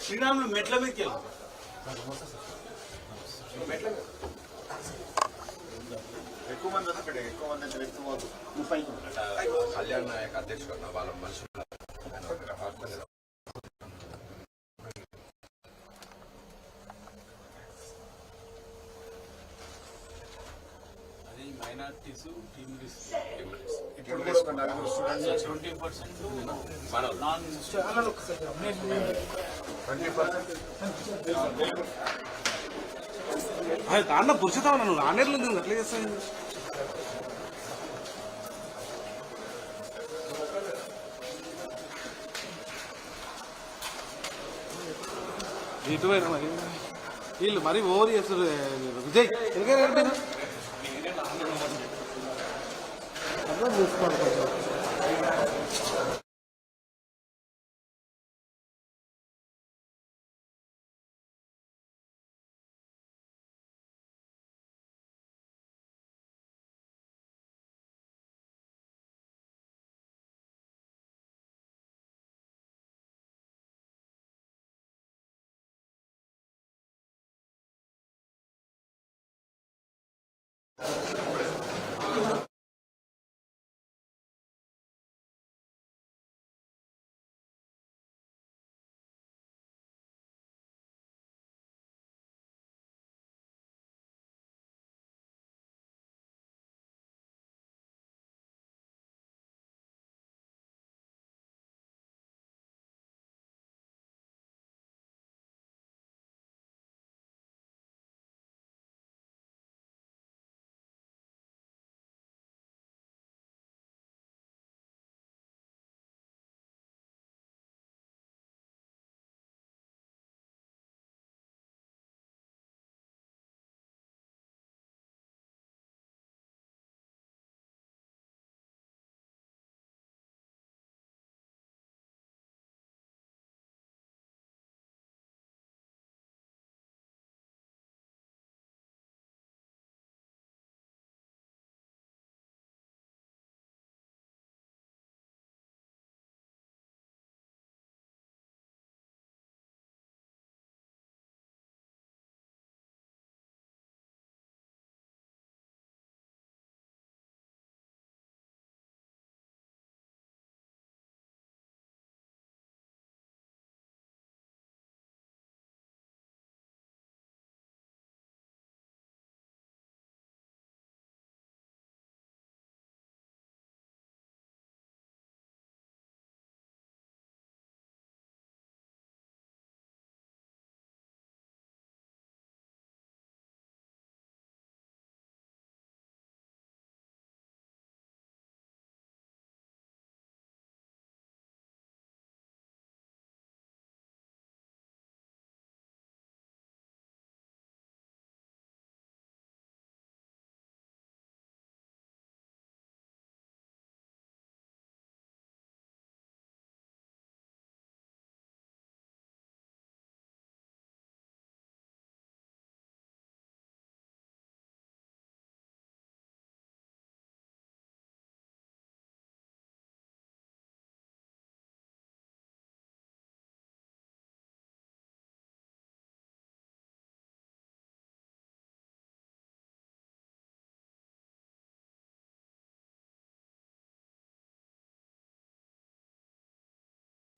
శ్రీరాములు మెట్ల మీదకి ఎక్కువ మంది ఎక్కువ మంది మంది. ముప్పై కళ్యాణ్ నాయక్ అధ్యక్షుడు వాళ్ళ మనుషులు హాస్పిటల్ అది మైనార్టీస్ టీమ్ ఇప్పుడు కూడా ఒక నలుగురు స్టూడెంట్స్ వచ్చారు ట్వంటీ పర్సెంట్ మనం నాన్ ట్వంటీ పర్సెంట్ అన్న పురుషుతావు నన్ను ఆనేర్లు ఉంది అట్లా చేస్తాను ఇటువైనా మరి. వీళ్ళు మరీ ఓవర్ చేస్తారు విజయ్ ఎందుకని మీరు? అర్థం చేసుకోవాలి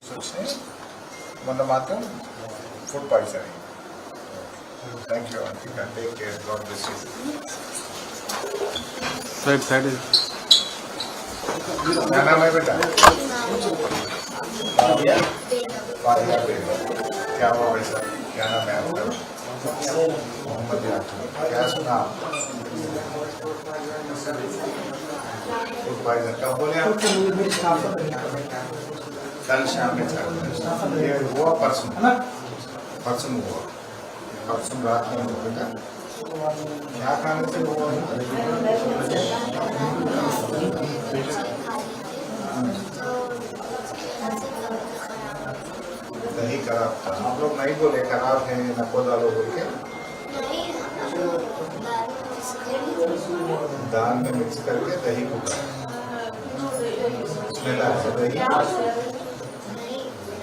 కొంచెం. వచ్చినాయి మొన్న మాత్రం ఫుడ్ పాయిజనింగ్ థ్యాంక్ యూ అండి take care God bless you side side क्या नाम है बेटा भाविया भाविया बेटा क्या हुआ वैसा क्या नाम है आपका मोहम्मद याकूब क्या सुना आप? फूड पॉइजन कब बोले आप कल शाम में चार बजे। ये हुआ परसों परसों हुआ। परसों रात में हुआ, बेटा। क्या खाने से हुआ? दही खराब था। आप लोग नहीं बोले खराब है नको डालो बोल के। दाल में मिक्स करके दही को स्मेल दही।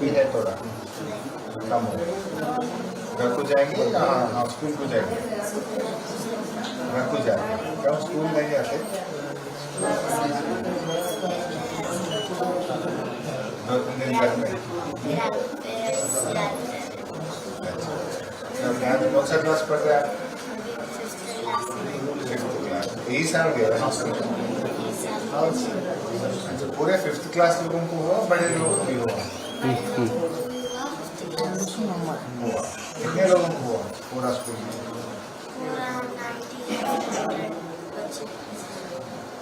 भी है थोड़ा। कम हो। घर को जाएँगे या हाँ स्कूल को जाएँगे? घर को जाएँगे। क्यों स्कूल नहीं जाते दो तीन दिन घर में। तो क्या कौन सा क्लास पढ़ रहे हैं. यही साल गया। अच्छा पूरे फिफ्थ क्लास लोगों को हुआ बड़े लोगों को भी हुआ कितने लोगों को हुआ पूरा स्कूल में?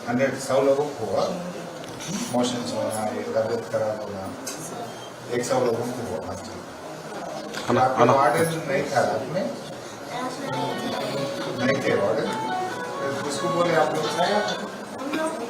हंड्रेड सौ लोगों को हुआ मोशन होना ये तबियत खराब होना एक सौ लोगों को हुआ अना- आपका वार्डन नहीं था रात में? नहीं थे वार्डन? तो किसको बोले आप लोग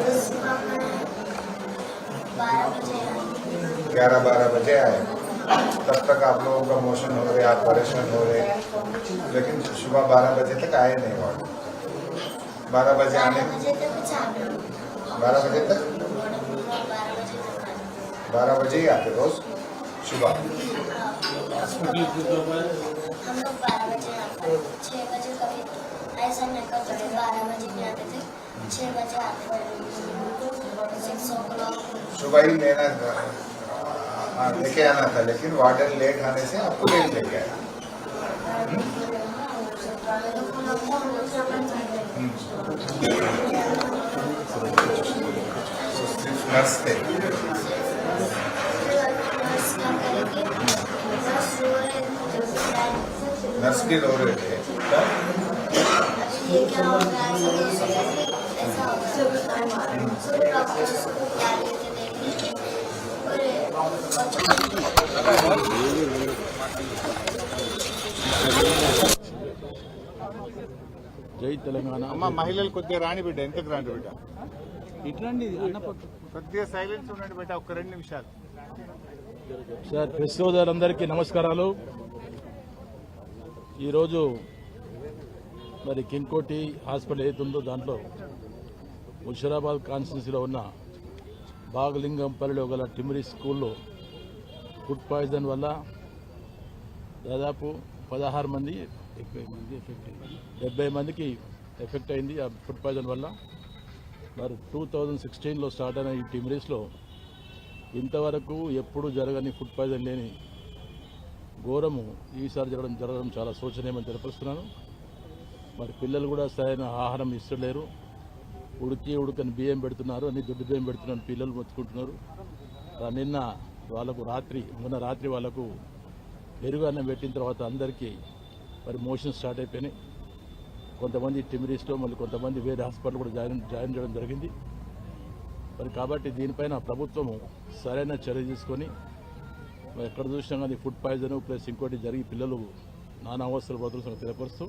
ग्यारह बारह बजे आए। तब तक आप लोगों का मोशन हो रहे आप परेशान हो रहे लेकिन सुबह बारह बजे तक आए नहीं वार्डन बारह बजे आने बारह बजे तक? बारह बजे ही आते रोज सुबह। ऐसा नहीं करते थे बारह बजे आते थे। छः बजे आते थे। सुबह ही लेना लेके आना था लेकिन वार्डन लेट आने से आपको लेट लेके आया। हम्म। नर्स थे नर्स भी रो रहे थे। हो ऐसा జై తెలంగాణ. అమ్మ మహిళలు కొద్దిగా రాని బిడ్డ. ఎంతకు రాని బిడ్డ? ఇట్లాంటి కొద్దిగా సైలెన్స్ ఉండండి బిడ్డ ఒక రెండు నిమిషాలు. సార్ ప్రెస్ సోదరులందరికీ నమస్కారాలు. ఈరోజు మరి కింగ్కోటి హాస్పిటల్ ఏదైతుందో దాంట్లో ముషిరాబాద్ కాన్స్టిట్యూన్సీలో ఉన్న బాగలింగంపల్లిలో గల టిమిరి స్కూల్లో ఫుడ్ పాయిజన్ వల్ల దాదాపు పదహారు మంది ఎక్కువ మంది ఎఫెక్ట్ డెబ్బై మందికి ఎఫెక్ట్ అయింది ఆ ఫుడ్ పాయిజన్ వల్ల. మరి టూ థౌజండ్ సిక్స్టీన్లో స్టార్ట్ అయిన ఈ టిమిరీస్లో ఇంతవరకు ఎప్పుడూ జరగని ఫుడ్ పాయిజన్ లేని ఘోరము ఈసారి జరగడం జరగడం చాలా శోచనీయమని తెలియపరుస్తున్నాను. మరి పిల్లలు కూడా సరైన ఆహారం ఇస్తలేరు. ఉడికి ఉడకని బియ్యం పెడుతున్నారు అన్ని దొడ్డు బియ్యం పెడుతున్నారు పిల్లలు మొత్తుకుంటున్నారు నిన్న వాళ్ళకు రాత్రి మొన్న రాత్రి వాళ్ళకు పెరుగు అన్నం పెట్టిన తర్వాత అందరికీ మరి మోషన్ స్టార్ట్ అయిపోయినాయి. కొంతమంది టిమిరీస్లో మళ్ళీ కొంతమంది వేరే హాస్పిటల్ కూడా జాయిన్ జాయిన్ చేయడం జరిగింది. మరి కాబట్టి దీనిపైన ప్రభుత్వము సరైన చర్య తీసుకొని మరి ఎక్కడ చూసినా కానీ ఫుడ్ పాయిజన్ ప్లస్ ఇంకోటి జరిగి పిల్లలు నానా అవసరాలు పడుతున్న తెలియపరుస్తూ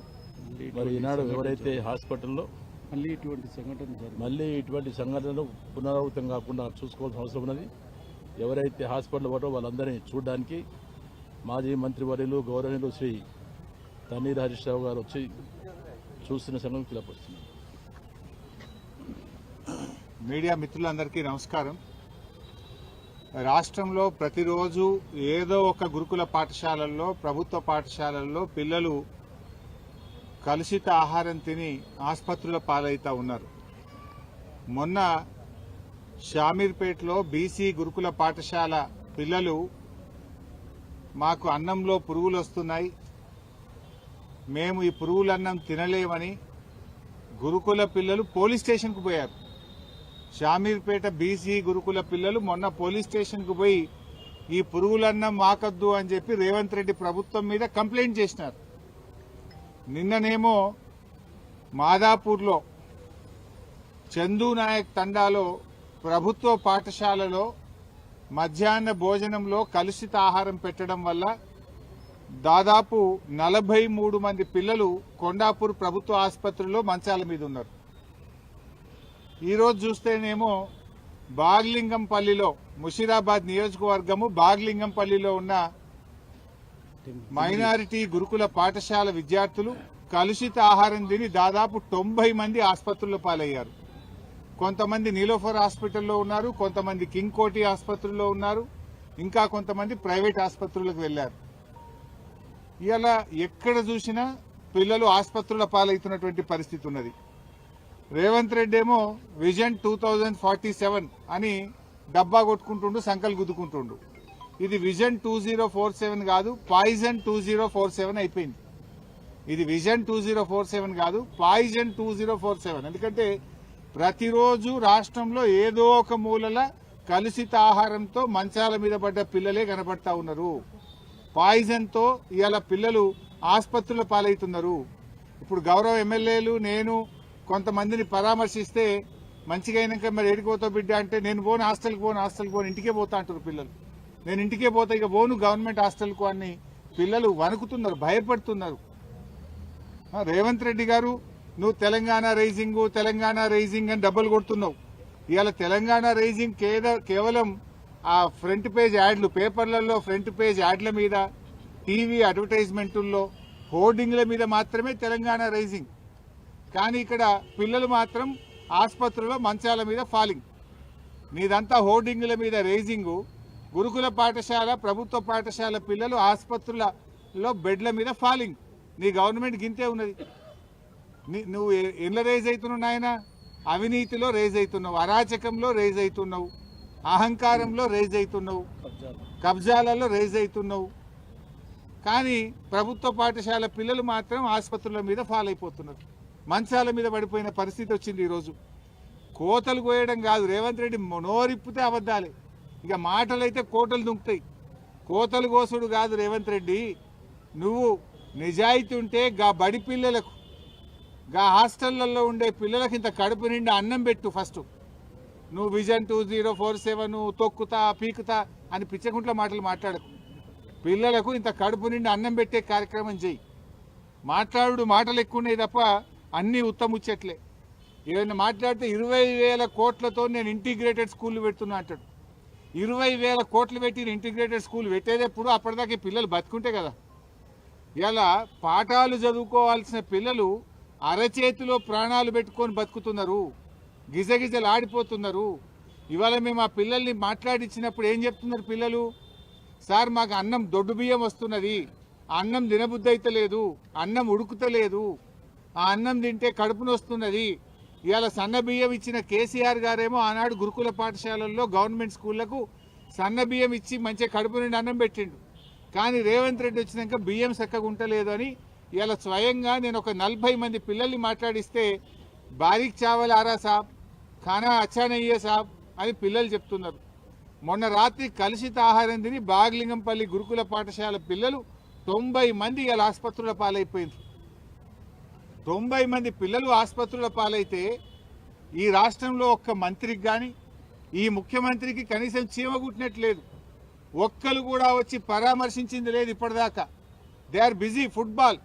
మరి ఈనాడు ఎవరైతే హాస్పిటల్లో మళ్ళీ ఇటువంటి సంఘటన జరిగింది మళ్ళీ ఇటువంటి సంఘటనలు పునరావృతం కాకుండా చూసుకోవాల్సిన అవసరం ఉన్నది. ఎవరైతే హాస్పిటల్ పడో వాళ్ళందరినీ చూడడానికి మాజీ మంత్రివర్యులు గౌరవనీయులు శ్రీ తన్నీర్ హరీష్ రావు గారు వచ్చి చూస్తున్న సంగతి తెలియపరుస్తున్నారు మీడియా మిత్రులందరికీ నమస్కారం. రాష్ట్రంలో ప్రతిరోజు ఏదో ఒక గురుకుల పాఠశాలల్లో ప్రభుత్వ పాఠశాలల్లో పిల్లలు కలుషిత ఆహారం తిని ఆసుపత్రుల పాలవుతా ఉన్నారు. మొన్న షామీర్పేటలో బీసీ గురుకుల పాఠశాల పిల్లలు మాకు అన్నంలో పురుగులు వస్తున్నాయి మేము ఈ పురుగులన్నం తినలేమని గురుకుల పిల్లలు పోలీస్ స్టేషన్కు పోయారు. షామీర్పేట బీసీ గురుకుల పిల్లలు మొన్న పోలీస్ స్టేషన్కు పోయి ఈ పురుగులన్నం మాకద్దు అని చెప్పి రేవంత్ రెడ్డి ప్రభుత్వం మీద కంప్లైంట్ చేసినారు. నిన్ననేమో మాదాపూర్లో చందు నాయక్ తండాలో ప్రభుత్వ పాఠశాలలో మధ్యాహ్న భోజనంలో కలుషిత ఆహారం పెట్టడం వల్ల దాదాపు నలభై మూడు మంది పిల్లలు కొండాపూర్ ప్రభుత్వ ఆసుపత్రిలో మంచాల మీద ఉన్నారు. ఈరోజు చూస్తేనేమో బాగ్లింగంపల్లిలో ముషీరాబాద్ నియోజకవర్గము బాగ్లింగంపల్లిలో ఉన్న మైనారిటీ గురుకుల పాఠశాల విద్యార్థులు కలుషిత ఆహారం తిని దాదాపు తొంభై మంది ఆసుపత్రుల్లో పాలయ్యారు. కొంతమంది నీలోఫర్ హాస్పిటల్లో ఉన్నారు కొంతమంది కింగ్ కోటి ఆసుపత్రుల్లో ఉన్నారు ఇంకా కొంతమంది ప్రైవేట్ ఆసుపత్రులకు వెళ్ళారు ఇలా ఎక్కడ చూసినా పిల్లలు ఆసుపత్రుల పాలవుతున్నటువంటి పరిస్థితి ఉన్నది. రేవంత్ రెడ్డి ఏమో vision two thousand forty seven అని డబ్బా కొట్టుకుంటుండు సంకలు గుద్దుకుంటుండు. ఇది vision two zero four seven కాదు poison two zero four seven అయిపోయింది. ఇది vision two zero four seven కాదు poison two zero four seven. ఎందుకంటే ప్రతిరోజు రాష్ట్రంలో ఏదో ఒక మూలల కలుషిత ఆహారంతో మంచాల మీద పడ్డ పిల్లలే కనబడతా ఉన్నారు. పాయిజన్తో ఇవాళ పిల్లలు ఆసుపత్రుల పాలవుతున్నారు. ఇప్పుడు గౌరవ ఎమ్మెల్యేలు నేను కొంతమందిని పరామర్శిస్తే మంచిగా అయినాక మరి ఎడిపోతా బిడ్డ అంటే నేను పోను హాస్టల్కి పోను హాస్టల్కి పోను ఇంటికే పోతా అంటారు పిల్లలు. నేను ఇంటికే పోతా ఇక పోను. గవర్నమెంట్ హాస్టల్కు అని పిల్లలు వణుకుతున్నారు భయపడుతున్నారు. రేవంత్ రెడ్డి గారు నువ్వు తెలంగాణ రైజింగ్ తెలంగాణ రైజింగ్ అని డబ్బులు కొడుతున్నావు. ఇవాళ తెలంగాణ రైజింగ్ కేవలం ఆ ఫ్రంట్ పేజ్ యాడ్లు పేపర్లలో ఫ్రంట్ పేజ్ యాడ్ల మీద టీవీ అడ్వర్టైజ్మెంటుల్లో హోర్డింగ్ల మీద మాత్రమే తెలంగాణ రైజింగ్. కానీ ఇక్కడ పిల్లలు మాత్రం ఆసుపత్రుల్లో మంచాల మీద ఫాలింగ్. నీదంతా హోర్డింగ్ల మీద రైజింగు. గురుకుల పాఠశాల ప్రభుత్వ పాఠశాల పిల్లలు ఆసుపత్రులలో బెడ్ల మీద ఫాలింగ్. నీ గవర్నమెంట్ గింతే ఉన్నది. నీ- నువ్వు ఎ- రేజ్ అవుతున్నావు నాయన? అవినీతిలో రేజ్ అవుతున్నావు అరాచకంలో రేజ్ అవుతున్నావు అహంకారంలో రేజ్ అవుతున్నావు కబ్జాలలో రేజ్ అవుతున్నావు కానీ ప్రభుత్వ పాఠశాల పిల్లలు మాత్రం ఆసుపత్రుల మీద ఫాల్ అయిపోతున్నారు మంచాల మీద పడిపోయిన పరిస్థితి వచ్చింది ఈరోజు. కోతలు కోయడం కాదు. రేవంత్ రెడ్డి నోరిప్పితే అబద్ధాలే. ఇక మాటలైతే కోటలు దుంకుతాయి. కోతలు కోసుడు కాదు రేవంత్ రెడ్డి. నువ్వు నిజాయితీ ఉంటే గా బడి పిల్లలకు గా హాస్టళ్ళలో ఉండే పిల్లలకి ఇంత కడుపు నిండా అన్నం పెట్టు ఫస్ట్. నువ్వు vision two zero four seven తొక్కుతా పీకుతా అని పిచ్చకుంట్ల మాటలు మాట్లాడకు. పిల్లలకు ఇంత కడుపు నిండా అన్నం పెట్టే కార్యక్రమం చెయ్యి. మాట్లాడు మాటలు ఎక్కువ ఉన్నాయి తప్ప అన్నీ ఉత్తముచ్చట్లే. ఏదైనా మాట్లాడితే ఇరవై వేల కోట్లతో నేను ఇంటిగ్రేటెడ్ స్కూల్ పెడుతున్నా అంటాడు. ఇరవై వేల కోట్లు పెట్టి ఇంటిగ్రేటెడ్ స్కూల్ పెట్టేటప్పుడు అప్పటిదాకా పిల్లలు బతుకుంటే కదా. ఇలా పాఠాలు చదువుకోవాల్సిన పిల్లలు అరచేతిలో ప్రాణాలు పెట్టుకొని బతుకుతున్నారు. గిజగిజలు ఆడిపోతున్నారు. ఇవాళ మేము ఆ పిల్లల్ని మాట్లాడించినప్పుడు ఏం చెప్తున్నారు పిల్లలు? సార్ మాకు అన్నం దొడ్డు బియ్యం వస్తున్నది. అన్నం తినబుద్ధి అయితే లేదు అన్నం ఉడుకుతలేదు. ఆ అన్నం తింటే కడుపునొస్తున్నది ఇవాళ సన్న బియ్యం ఇచ్చిన కేసీఆర్ గారేమో ఆనాడు గురుకుల పాఠశాలల్లో గవర్నమెంట్ స్కూళ్ళకు సన్న బియ్యం ఇచ్చి మంచిగా కడుపు నుండి అన్నం పెట్టిండు. కానీ రేవంత్ రెడ్డి వచ్చినాక బియ్యం చక్కగా ఉంటలేదు అని ఇలా స్వయంగా నేను ఒక నలభై మంది పిల్లల్ని మాట్లాడిస్తే బారీక్ చావల్ ఆరా సాబ్ ఖానా అచ్చానయ్యే సాబ్ అని పిల్లలు చెప్తున్నారు. మొన్న రాత్రి కలుషిత ఆహారం తిని బాగ్లింగంపల్లి గురుకుల పాఠశాల పిల్లలు తొంభై మంది ఇవాళ ఆసుపత్రుల పాలైపోయింది తొంభై మంది పిల్లలు ఆసుపత్రుల పాలైతే ఈ రాష్ట్రంలో ఒక్క మంత్రికి కానీ ఈ ముఖ్యమంత్రికి కనీసం చీమగుట్టినట్లేదు ఒక్కరు కూడా వచ్చి పరామర్శించింది లేదు ఇప్పటిదాకా. They are busy football.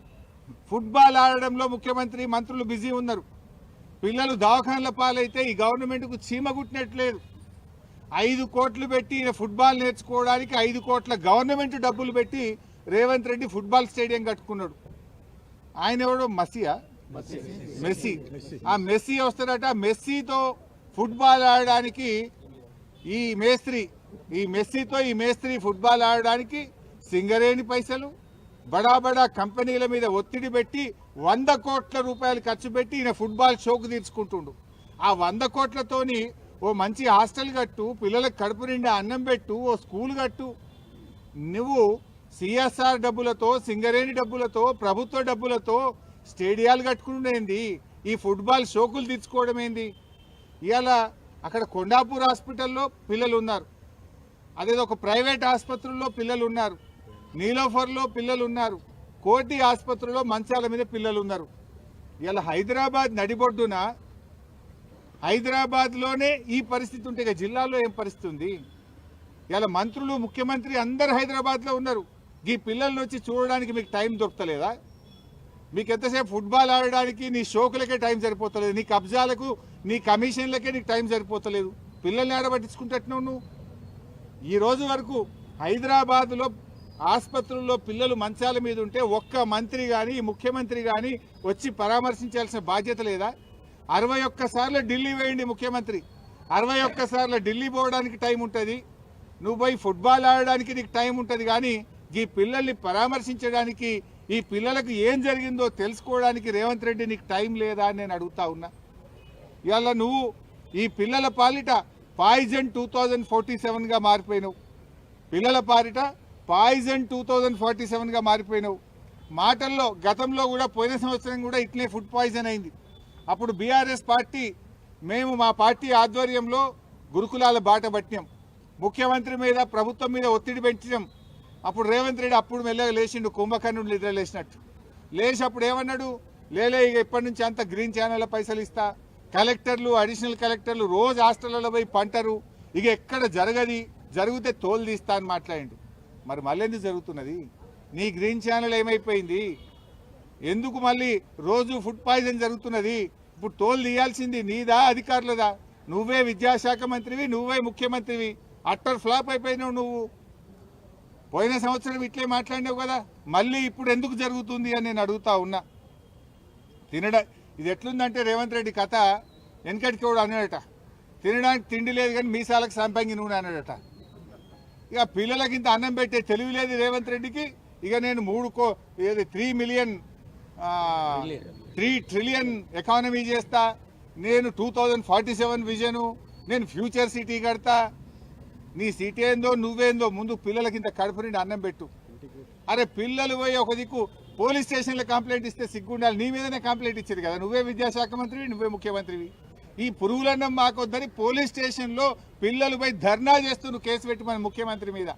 Football ఆడడంలో ముఖ్యమంత్రి మంత్రులు బిజీ ఉన్నారు. పిల్లలు దవాఖానల పాలైతే ఈ గవర్నమెంట్కు చీమ కుట్టినట్లేదు. ఐదు కోట్లు పెట్టి ఫుట్బాల్ నేర్చుకోవడానికి ఐదు కోట్ల గవర్నమెంట్ డబ్బులు పెట్టి రేవంత్ రెడ్డి ఫుట్బాల్ స్టేడియం కట్టుకున్నాడు. ఆయన ఎవడో మసియా? మెస్సీ. ఆ మెస్సీ వస్తాడట. మెస్సీతో ఫుట్బాల్ ఆడడానికి ఈ మేస్త్రి ఈ మెస్సీతో ఈ మేస్త్రి ఫుట్బాల్ ఆడడానికి సింగరేణి పైసలు బడా బడా కంపెనీల మీద ఒత్తిడి పెట్టి వంద కోట్ల రూపాయలు ఖర్చు పెట్టి ఈయన ఫుట్బాల్ షోకు తీర్చుకుంటుండు. ఆ వంద కోట్లతోని ఓ మంచి హాస్టల్ కట్టు పిల్లలకు కడుపు నిండా అన్నం పెట్టు ఓ స్కూల్ కట్టు. నువ్వు సిఎస్ఆర్ డబ్బులతో సింగరేణి డబ్బులతో ప్రభుత్వ డబ్బులతో స్టేడియాలు కట్టుకునేంది ఈ ఫుట్బాల్ షోకులు తీర్చుకోవడం ఏంది? ఇవాళ అక్కడ కొండాపూర్ హాస్పిటల్లో పిల్లలు ఉన్నారు అదేదో ఒక ప్రైవేట్ ఆసుపత్రుల్లో పిల్లలు ఉన్నారు నీలోఫర్లో పిల్లలు ఉన్నారు కోటి ఆసుపత్రిలో మంచాల మీద పిల్లలు ఉన్నారు ఇలా హైదరాబాద్ నడిబొడ్డున హైదరాబాద్లోనే ఈ పరిస్థితి ఉంటే ఇక జిల్లాలో ఏం పరిస్థితి ఉంది? ఇలా మంత్రులు ముఖ్యమంత్రి అందరు హైదరాబాద్లో ఉన్నారు. ఈ పిల్లల్ని వచ్చి చూడడానికి మీకు టైం దొరకలేదా మీకు ఎంతసేపు ఫుట్బాల్ ఆడడానికి నీ షోకులకే టైం సరిపోతలేదు నీ కబ్జాలకు నీ కమిషన్లకే నీకు టైం సరిపోతలేదు. పిల్లల్ని ఆడబట్టించుకుంటున్నావు నువ్వు. ఈ రోజు వరకు హైదరాబాద్లో ఆసుపత్రుల్లో పిల్లలు మంచాల మీద ఉంటే ఒక్క మంత్రి కానీ ముఖ్యమంత్రి కానీ వచ్చి పరామర్శించాల్సిన బాధ్యత లేదా? అరవై ఒక్కసార్లు ఢిల్లీ వేయండి ముఖ్యమంత్రి. అరవై ఒక్కసార్లు ఢిల్లీ పోవడానికి టైం ఉంటుంది. నువ్వు పోయి ఫుట్బాల్ ఆడడానికి నీకు టైం ఉంటుంది కానీ ఈ పిల్లల్ని పరామర్శించడానికి ఈ పిల్లలకు ఏం జరిగిందో తెలుసుకోవడానికి రేవంత్ రెడ్డి నీకు టైం లేదా అని నేను అడుగుతా ఉన్నా. ఇవాళ నువ్వు ఈ పిల్లల పాలిట పాయిజన్ టూ థౌజండ్ ఫార్టీ సెవెన్గా మారిపోయినావు. పిల్లల పాలిట పాయిజన్ టూ థౌజండ్ ఫార్టీ సెవెన్గా మారిపోయినావు. మాటల్లో గతంలో కూడా పోయిన సంవత్సరం కూడా ఇట్లే ఫుడ్ పాయిజన్ అయింది. అప్పుడు బీఆర్ఎస్ పార్టీ మేము మా పార్టీ ఆధ్వర్యంలో గురుకులాల బాట పట్టినాం. ముఖ్యమంత్రి మీద ప్రభుత్వం మీద ఒత్తిడి పెంచినాం. అప్పుడు రేవంత్ రెడ్డి అప్పుడు మెల్లగా లేచిండు కుంభకర్ణుడు నిద్ర లేచినట్టు. లేచి అప్పుడు ఏమన్నాడు? లేలే ఇక ఇప్పటి నుంచి అంత గ్రీన్ ఛానల్ పైసలు ఇస్తా. కలెక్టర్లు అడిషనల్ కలెక్టర్లు రోజు హాస్టళ్ళలో పోయి పంటరు. ఇక ఎక్కడ జరగది జరిగితే తోలు తీస్తా అని మాట్లాడిండు. మరి మళ్ళీ ఎందుకు జరుగుతున్నది? నీ గ్రీన్ ఛానల్ ఏమైపోయింది? ఎందుకు మళ్ళీ రోజు ఫుడ్ పాయిజన్ జరుగుతున్నది? ఇప్పుడు టోల్ తీయాల్సింది నీదా అధికారులదా? నువ్వే విద్యాశాఖ మంత్రివి నువ్వే ముఖ్యమంత్రివి. అట్టర్ ఫ్లాప్ అయిపోయినావు నువ్వు. పోయిన సంవత్సరం ఇట్లే మాట్లాడినావు కదా మళ్ళీ ఇప్పుడు ఎందుకు జరుగుతుంది అని నేను అడుగుతా ఉన్నా. తినడ ఇది ఎట్లుందంటే రేవంత్ రెడ్డి కథ వెనకటికి కూడా అన్నాడట తినడానికి తిండి లేదు కానీ మీసాలకు సంపంగి నూనె అన్నాడట. ఇక పిల్లలకి ఇంత అన్నం పెట్టే తెలివి లేదు రేవంత్ రెడ్డికి ఇక నేను మూడు కో ఏది three million three trillion economy చేస్తా నేను two thousand forty seven vision నేను ఫ్యూచర్ సిటీ కడతా నీ సిటీ ఏందో నువ్వేందో ముందు పిల్లలకి ఇంత కడుపు నిండి అన్నం పెట్టు. అరే పిల్లలు పోయి ఒక దిక్కు పోలీస్ స్టేషన్లో కంప్లైంట్ ఇస్తే సిగ్గుండాలి. నీ మీదనే కంప్లైంట్ ఇచ్చేది కదా. నువ్వే విద్యాశాఖ మంత్రివి నువ్వే ముఖ్యమంత్రివి. ఈ పురుగులన్నం మాకొద్దని పోలీస్ స్టేషన్లో పిల్లలు పోయి ధర్నా చేస్తూ నువ్వు కేసు పెట్టి ముఖ్యమంత్రి మీద.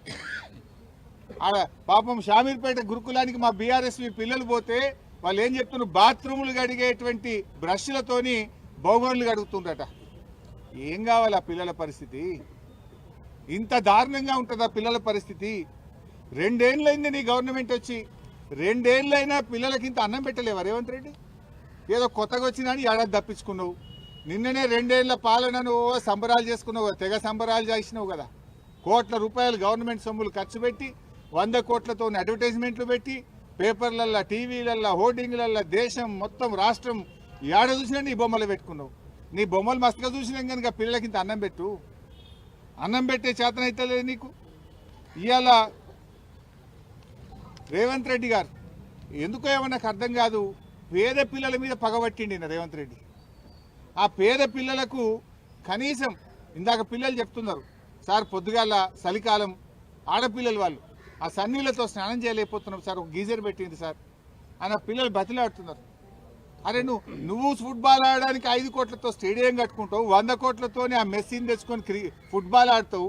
ఆడ పాపం షామీర్పేట గురుకులానికి మా బీఆర్ఎస్ పిల్లలు పోతే వాళ్ళు ఏం చెప్తున్నారు? బాత్రూములు కడిగేటువంటి బ్రష్లతోని బౌగోన్లు కడుగుతుండట ఏం కావాలి ఆ పిల్లల పరిస్థితి? ఇంత దారుణంగా ఉంటుందా పిల్లల పరిస్థితి. రెండేళ్ళైంది నీ గవర్నమెంట్ వచ్చి. రెండేళ్ళైనా పిల్లలకి ఇంత అన్నం పెట్టలేవా రేవంత్ రెడ్డి? ఏదో కొత్తగా వచ్చినాని ఏడాది తప్పించుకున్నావు. నిన్ననే రెండేళ్ళ పాలనను ఓ సంబరాలు చేసుకున్నావు తెగ సంబరాలు చేసినావు కదా. కోట్ల రూపాయలు గవర్నమెంట్ సొమ్ములు ఖర్చు పెట్టి వంద కోట్లతో అడ్వర్టైజ్మెంట్లు పెట్టి పేపర్లల్లో టీవీలల్లో హోర్డింగ్లల్లో దేశం మొత్తం రాష్ట్రం ఏడ చూసినా నీ బొమ్మలు పెట్టుకున్నావు. నీ బొమ్మలు మస్తుగా చూసినాం కనుక పిల్లలకి ఇంత అన్నం పెట్టు. అన్నం పెట్టే చేతనైతే లేదు నీకు. ఇవాళ రేవంత్ రెడ్డి గారు ఎందుకో ఏమన్నా నాకు అర్థం కాదు పేద పిల్లల మీద పగబట్టిండి రేవంత్ రెడ్డి. ఆ పేద పిల్లలకు కనీసం ఇందాక పిల్లలు చెప్తున్నారు సార్ పొద్దుగాల చలికాలం ఆడపిల్లలు వాళ్ళు ఆ సన్నీళ్ళతో స్నానం చేయలేకపోతున్నాం సార్ ఒక గీజర్ పెట్టింది సార్ అని పిల్లలు బతిలాడుతున్నారు. అరే నువ్వు నువ్వు ఫుట్బాల్ ఆడడానికి ఐదు కోట్లతో స్టేడియం కట్టుకుంటావు వంద కోట్లతోనే ఆ మెస్సీని తెచ్చుకొని క్రి ఫుట్బాల్ ఆడతావు.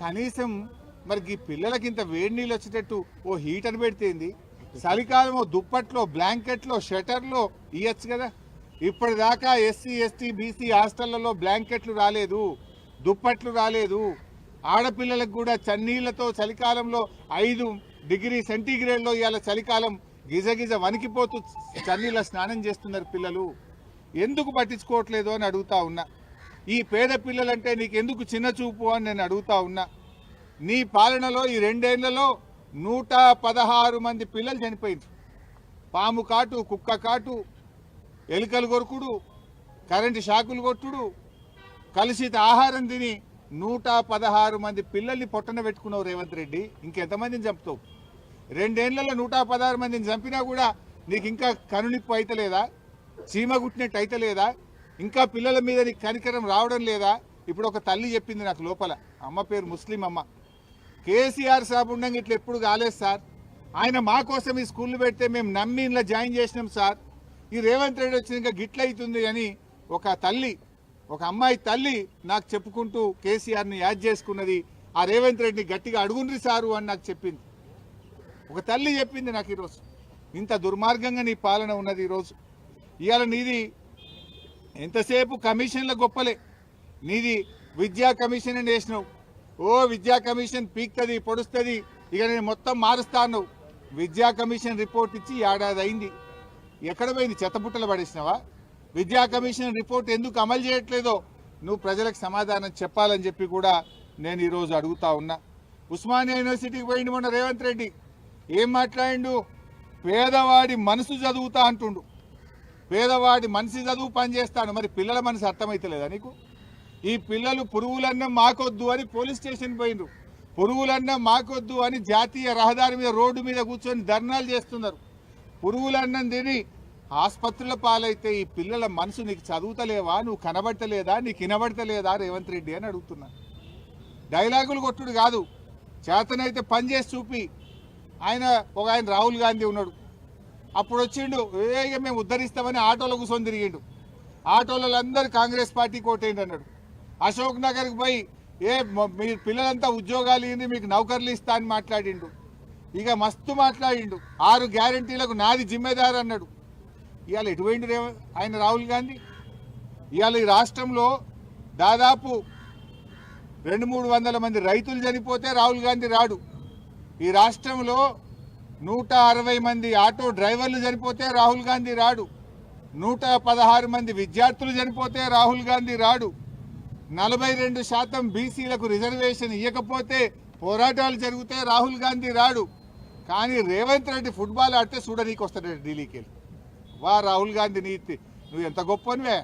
కనీసం మరి ఈ పిల్లలకి ఇంత వేడి నీళ్ళు వచ్చేటట్టు ఓ హీటర్ పెడితేంది చలికాలం ఓ దుప్పట్లో బ్లాంకెట్లో షటర్లో ఇయ్యచ్చు కదా. ఇప్పటిదాకా ఎస్సీ ఎస్టీ బీసీ హాస్టళ్ళలో బ్లాంకెట్లు రాలేదు దుప్పట్లు రాలేదు. ఆడపిల్లలకు కూడా చన్నీళ్ళతో చలికాలంలో ఐదు డిగ్రీ సెంటీగ్రేడ్లో ఇవాళ చలికాలం గిజగిజ వణికిపోతూ చన్నీళ్ళ స్నానం చేస్తున్నారు పిల్లలు. ఎందుకు పట్టించుకోవట్లేదు అని అడుగుతా ఉన్నా. ఈ పేద పిల్లలంటే నీకు ఎందుకు చిన్న చూపు అని నేను అడుగుతా ఉన్నా. నీ పాలనలో ఈ రెండేళ్ళలో నూట పదహారు మంది పిల్లలు చనిపోయింది పాము కాటు కుక్క కాటు ఎలుకలు కొరుకుడు కరెంటు షాకులు కొట్టుడు కలుషిత ఆహారం తిని నూట పదహారు మంది పిల్లల్ని పొట్టన పెట్టుకున్నావు రేవంత్ రెడ్డి. ఇంకెంతమందిని చంపుతావు? రెండేళ్ళలో నూట పదహారు మందిని చంపినా కూడా నీకు ఇంకా కనునిప్పు అయితలేదా చీమ గుట్టినట్టు అయితలేదా ఇంకా పిల్లల మీద నీకు కనికరం రావడం లేదా? ఇప్పుడు ఒక తల్లి చెప్పింది నాకు లోపల. అమ్మ పేరు ముస్లిం అమ్మ. కేసీఆర్ సాబ్ ఉండగా ఇట్లా ఎప్పుడు కాలేదు సార్. ఆయన మా కోసం ఈ స్కూల్ పెడితే మేము నమ్మి ఇంట్లో జాయిన్ చేసినాం సార్. ఈ రేవంత్ రెడ్డి వచ్చినాక గిట్ల అవుతుంది అని ఒక తల్లి ఒక అమ్మాయి తల్లి నాకు చెప్పుకుంటూ కేసీఆర్ని యాద్ చేసుకున్నది ఆ రేవంత్ రెడ్డిని గట్టిగా అడుగుండ్రి సారు అని నాకు చెప్పింది. ఒక తల్లి చెప్పింది నాకు ఈరోజు. ఇంత దుర్మార్గంగా నీ పాలన ఉన్నది ఈరోజు. ఇవాళ నీది ఎంతసేపు కమిషన్ల గొప్పలే. నీది విద్యా కమిషన్ అని వేసినావు. ఓ విద్యా కమిషన్ పీక్తుంది పొడుస్తుంది ఇక నేను మొత్తం మారుస్తాను విద్యా కమిషన్ రిపోర్ట్ ఇచ్చి ఏడాది అయింది ఎక్కడ పోయింది? చెత్తబుట్టలు పడేసినావా? విద్యా కమిషన్ రిపోర్ట్ ఎందుకు అమలు చేయట్లేదో నువ్వు ప్రజలకు సమాధానం చెప్పాలని చెప్పి కూడా నేను ఈరోజు అడుగుతా ఉన్నా. ఉస్మానియా యూనివర్సిటీకి పోయింది మొన్న రేవంత్ రెడ్డి. ఏం మాట్లాడిండు? పేదవాడి మనసు చదువుతా అంటుండు. పేదవాడి మనిషి చదువు పనిచేస్తాడు మరి పిల్లల మనసు అర్థమైతలేదా నీకు? ఈ పిల్లలు పురుగులన్నం మాకొద్దు అని పోలీస్ స్టేషన్ పోయిండ్రు పురుగులన్నా మాకొద్దు అని జాతీయ రహదారి మీద రోడ్డు మీద కూర్చొని ధర్నాలు చేస్తున్నారు. పురుగులన్నం తిని ఆసుపత్రుల పాలైతే ఈ పిల్లల మనసు నీకు చదువుతలేవా? నువ్వు కనబడతలేదా? నీకు వినబడతలేదా? రేవంత్ రెడ్డి అని అడుగుతున్నా. డైలాగులు కొట్టుడు కాదు. చేతనైతే పని చేసి చూపి. ఆయన ఒక ఆయన రాహుల్ గాంధీ ఉన్నాడు. అప్పుడు వచ్చిండు ఏ మేము ఉద్ధరిస్తామని ఆటోలో కూర్చొని తిరిగిండు. ఆటోలలో అందరు కాంగ్రెస్ పార్టీ కోటేయండి అన్నాడు అశోక్ నగర్కి పోయి ఏ మీ పిల్లలంతా ఉద్యోగాలు ఇవ్వండి మీకు నౌకర్లు ఇస్తా అని మాట్లాడిండు. ఇక మస్తు మాట్లాడిండు. ఆరు గ్యారంటీలకు నాది జిమ్మేదారు అన్నాడు. ఇవాళ ఎటువంటి ఆయన రాహుల్ గాంధీ? ఇవాళ ఈ రాష్ట్రంలో దాదాపు రెండు మూడు వందల మంది రైతులు చనిపోతే రాహుల్ గాంధీ రాడు. ఈ రాష్ట్రంలో నూట అరవై మంది ఆటో డ్రైవర్లు చనిపోతే రాహుల్ గాంధీ రాడు. నూట పదహారు మంది విద్యార్థులు చనిపోతే రాహుల్ గాంధీ రాడు. నలభై రెండు శాతం బీసీలకు రిజర్వేషన్ ఇవ్వకపోతే పోరాటాలు జరిగితే రాహుల్ గాంధీ రాడు. కానీ రేవంత్ రెడ్డి ఫుట్బాల్ ఆడితే చూడనీకి వస్తాడు ఢిల్లీకి వా రాహుల్ గాంధీ నీతి నువ్వు ఎంత గొప్పనివే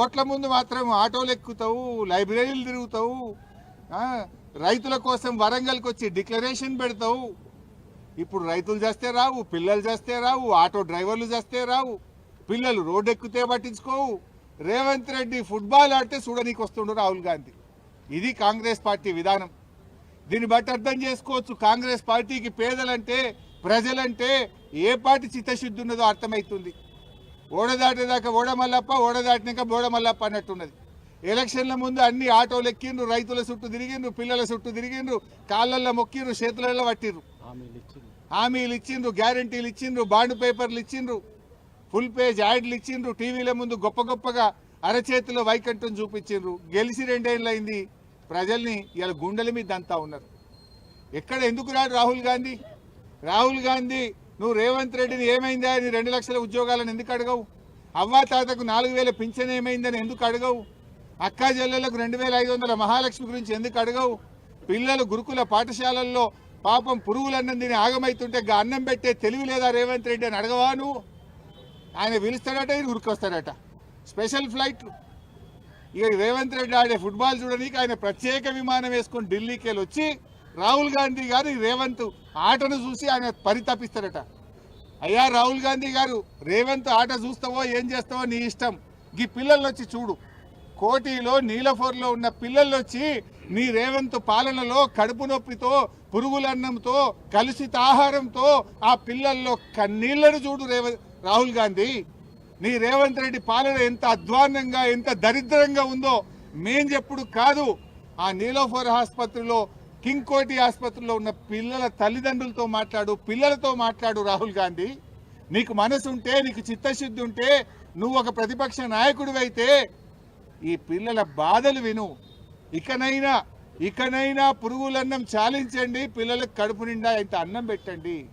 ఓట్ల ముందు మాత్రం ఆటోలు ఎక్కుతావు లైబ్రరీలు తిరుగుతావు. రైతుల కోసం వరంగల్కి వచ్చి డిక్లరేషన్ పెడతావు. ఇప్పుడు రైతులు చేస్తే రావు పిల్లలు చేస్తే రావు ఆటో డ్రైవర్లు చేస్తే రావు. పిల్లలు రోడ్డు ఎక్కితే పట్టించుకోవు. రేవంత్ రెడ్డి ఫుట్బాల్ ఆడితే చూడనీకి వస్తుండు రాహుల్ గాంధీ. ఇది కాంగ్రెస్ పార్టీ విధానం. దీన్ని బట్టి అర్థం చేసుకోవచ్చు కాంగ్రెస్ పార్టీకి పేదలంటే ప్రజలంటే ఏ పార్టీ చిత్తశుద్ధి ఉన్నదో అర్థమవుతుంది. ఓడదాటేదాకా ఓడమల్లప్ప ఓడదాటినాక బోడమల్లప్ప అన్నట్టున్నది. ఎలక్షన్ల ముందు అన్ని ఆటోలు ఎక్కిండ్రు రైతుల చుట్టూ తిరిగిండ్రు పిల్లల చుట్టూ తిరిగిండ్రు కాళ్ళల్లో మొక్కిండ్రు చేతులలో పట్టిండ్రు హామీలు ఇచ్చిండ్రు. గ్యారంటీలు ఇచ్చిండ్రు బాండ్ పేపర్లు ఇచ్చిండ్రు ఫుల్ పేజ్ యాడ్లు ఇచ్చిండ్రు టీవీల ముందు గొప్ప గొప్పగా అరచేతిలో వైకంఠం చూపించిండ్రు. గెలిచి రెండేళ్ళు అయింది. ప్రజల్ని ఇలా గుండెల మీద అంతా ఉన్నారు. ఎక్కడ ఎందుకు రాడు రాహుల్ గాంధీ? రాహుల్ గాంధీ నువ్వు రేవంత్ రెడ్డిని ఏమైందా? నీ రెండు లక్షల ఉద్యోగాలను ఎందుకు అడగవు? అవ్వా తాతకు నాలుగు వేల పింఛన్ ఏమైందని ఎందుకు అడగవు? అక్కా చెల్లెలకు రెండు వేల ఐదు వందల మహాలక్ష్మి గురించి ఎందుకు అడగవు? పిల్లలు గురుకుల పాఠశాలల్లో పాపం పురుగులన్నం తిని ఆగమైతుంటే గా అన్నం పెట్టే తెలివి లేదా రేవంత్ రెడ్డి అని అడగవా నువ్వు? ఆయన పిలుస్తాడట ఈయన గురికొస్తాడట. స్పెషల్ ఫ్లైట్లు ఇక రేవంత్ రెడ్డి ఆడే ఫుట్బాల్ చూడడానికి ఆయన ప్రత్యేక విమానం వేసుకొని ఢిల్లీకి వెళ్ళి వచ్చి రాహుల్ గాంధీ గారు రేవంత్ ఆటను చూసి ఆయన పరితపిస్తారట అయ్యా రాహుల్ గాంధీ గారు రేవంత్ ఆట చూస్తావో ఏం చేస్తావో నీ ఇష్టం. ఈ పిల్లల్ని వచ్చి చూడు. కోటిలో నీలఫోర్లో ఉన్న పిల్లలు వచ్చి నీ రేవంత్ పాలనలో కడుపు నొప్పితో పురుగులన్నంతో కలుషిత ఆహారంతో ఆ పిల్లల్లో కన్నీళ్ళను చూడు రేవ రాహుల్ గాంధీ. నీ రేవంత్ రెడ్డి పాలన ఎంత అధ్వాన్నంగా ఎంత దరిద్రంగా ఉందో మేం చెప్పుడు కాదు. ఆ నీలోఫర్ ఆసుపత్రిలో కింగ్ కోటి ఆసుపత్రిలో ఉన్న పిల్లల తల్లిదండ్రులతో మాట్లాడు పిల్లలతో మాట్లాడు రాహుల్ గాంధీ. నీకు మనసు ఉంటే నీకు చిత్తశుద్ధి ఉంటే నువ్వు ఒక ప్రతిపక్ష నాయకుడివైతే ఈ పిల్లల బాధలు విను. ఇకనైనా ఇకనైనా పురుగులన్నం చాలించండి పిల్లలకు కడుపు నిండా ఇంత అన్నం పెట్టండి.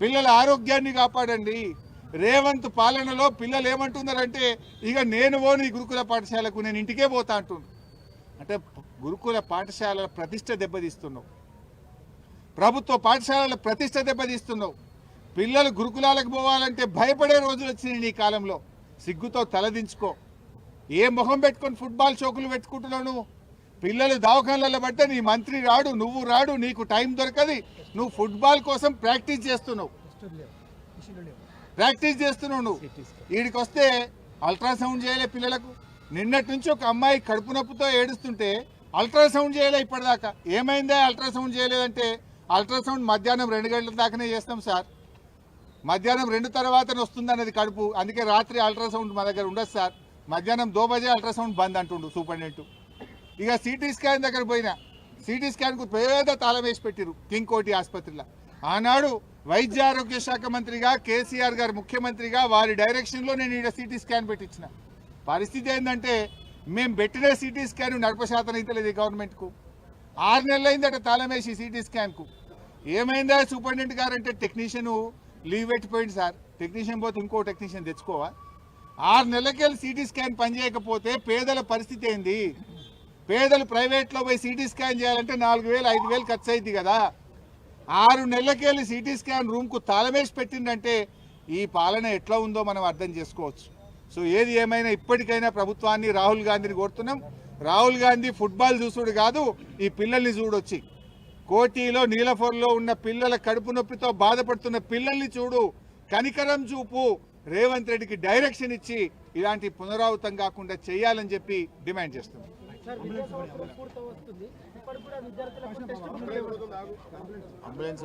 పిల్లల ఆరోగ్యాన్ని కాపాడండి. రేవంత్ పాలనలో పిల్లలు ఏమంటున్నారంటే ఇక నేను పోను ఈ గురుకుల పాఠశాలకు నేను ఇంటికే పోతా అంటున్నారు అంటే గురుకుల పాఠశాలల ప్రతిష్ట దెబ్బతీస్తున్నావు. ప్రభుత్వ పాఠశాలల ప్రతిష్ట దెబ్బతీస్తున్నావు. పిల్లలు గురుకులాలకు పోవాలంటే భయపడే రోజులు వచ్చినాయి నీ కాలంలో. సిగ్గుతో తలదించుకో. ఏ మొహం పెట్టుకొని ఫుట్బాల్ చోకులు పెట్టుకుంటున్నాను పిల్లలు దవాఖానలలో పడితే నీ మంత్రి రాడు నువ్వు రాడు నీకు టైం దొరకది. నువ్వు ఫుట్బాల్ కోసం ప్రాక్టీస్ చేస్తున్నావు. ప్రాక్టీస్ చేస్తున్నావు నువ్వు. వీడికి వస్తే అల్ట్రాసౌండ్ చేయలే పిల్లలకు. నిన్నటి నుంచి ఒక అమ్మాయి కడుపు నొప్పితో ఏడుస్తుంటే అల్ట్రాసౌండ్ చేయలే ఇప్పటిదాకా. ఏమైందే అల్ట్రాసౌండ్ చేయలేదంటే? అల్ట్రాసౌండ్ మధ్యాహ్నం రెండు గంటల దాకానే చేస్తాం సార్. మధ్యాహ్నం రెండు తర్వాతనే వస్తుంది అనేది కడుపు. అందుకే రాత్రి అల్ట్రాసౌండ్ మా దగ్గర ఉండదు సార్. మధ్యాహ్నం దో బజే అల్ట్రాసౌండ్ బంద్ అంటుండు సూపరింటెండెంట్. ఇక సిటీ స్కాన్ దగ్గర పోయినా సిటీ స్కాన్కు పేద తాళం వేసి పెట్టిరు కింగ్ కోటి ఆసుపత్రిలో. ఆనాడు వైద్య ఆరోగ్య శాఖ మంత్రిగా కేసీఆర్ గారు ముఖ్యమంత్రిగా వారి డైరెక్షన్లో నేను ఇక్కడ సిటీ స్కాన్ పెట్టించిన. పరిస్థితి ఏంటంటే మేము పెట్టిన సిటీ స్కాన్ నడప శాతం అయితే లేదు గవర్నమెంట్కు. ఆరు నెలలు అయిందట తాళం వేసి సిటీ స్కాన్కు. ఏమైందా సూపరింటెండెంట్ గారు అంటే టెక్నీషియన్ లీవ్ పెట్టిపోయింది సార్. టెక్నీషియన్ పోతే ఇంకో టెక్నీషియన్ తెచ్చుకోవా? ఆరు నెలలకెళ్ళి సిటీ స్కాన్ పనిచేయకపోతే పేదల పరిస్థితి ఏంది? పేదలు ప్రైవేట్లో పోయి సిటీ స్కాన్ చేయాలంటే నాలుగు వేలు ఐదు వేలు ఖర్చు అయింది కదా. ఆరు నెలలకెళ్ళి సిటీ స్కాన్ రూమ్కు తాళమేసి పెట్టిందంటే ఈ పాలన ఎట్లా ఉందో మనం అర్థం చేసుకోవచ్చు. సో ఏది ఏమైనా ఇప్పటికైనా ప్రభుత్వాన్ని రాహుల్ గాంధీని కోరుతున్నాం. రాహుల్ గాంధీ ఫుట్బాల్ చూసుడు కాదు ఈ పిల్లల్ని చూడొచ్చి. కోటిలో నీలఫర్లో ఉన్న పిల్లల కడుపు నొప్పితో బాధపడుతున్న పిల్లల్ని చూడు. కనికరం చూపు. రేవంత్ రెడ్డికి డైరెక్షన్ ఇచ్చి ఇలాంటి పునరావృతం కాకుండా చేయాలని చెప్పి డిమాండ్ చేస్తున్నాం. అంబులెన్స్